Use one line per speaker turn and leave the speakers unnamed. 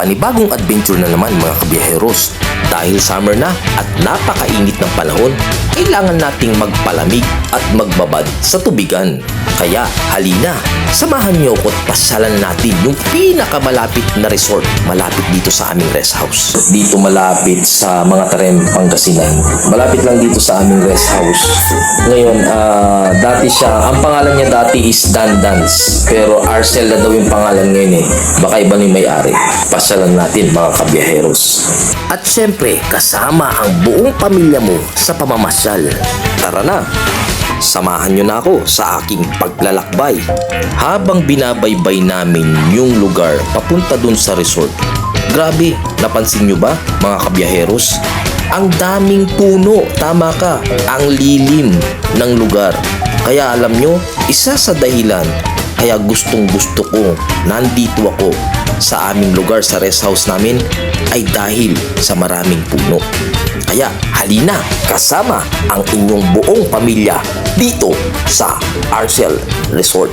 panibagong adventure na naman mga kabiyaheros. Dahil summer na at napakainit ng panahon, kailangan nating magpalamig at magbabad sa tubigan. Kaya halina, samahan niyo ako at pasyalan natin yung pinakamalapit na resort malapit dito sa aming rest house. Dito malapit sa mga Tarem, Pangasinan. Malapit lang dito sa aming rest house. Ngayon, ah, dati siya, ang pangalan niya dati is Dan Dance. Pero Arcel na daw yung pangalan ngayon eh. Baka iba na yung may-ari. Pasyalan natin mga kabiyaheros. At syempre, kasama ang buong pamilya mo sa pamamasyal. Tara na! Samahan nyo na ako sa aking paglalakbay habang binabaybay namin yung lugar papunta dun sa resort. Grabe, napansin nyo ba mga kabiyaheros? Ang daming puno, tama ka, ang lilim ng lugar. Kaya alam nyo, isa sa dahilan kaya gustong gusto ko nandito ako sa aming lugar sa rest house namin ay dahil sa maraming puno. Kaya halina kasama ang inyong buong pamilya dito sa Arcel Resort.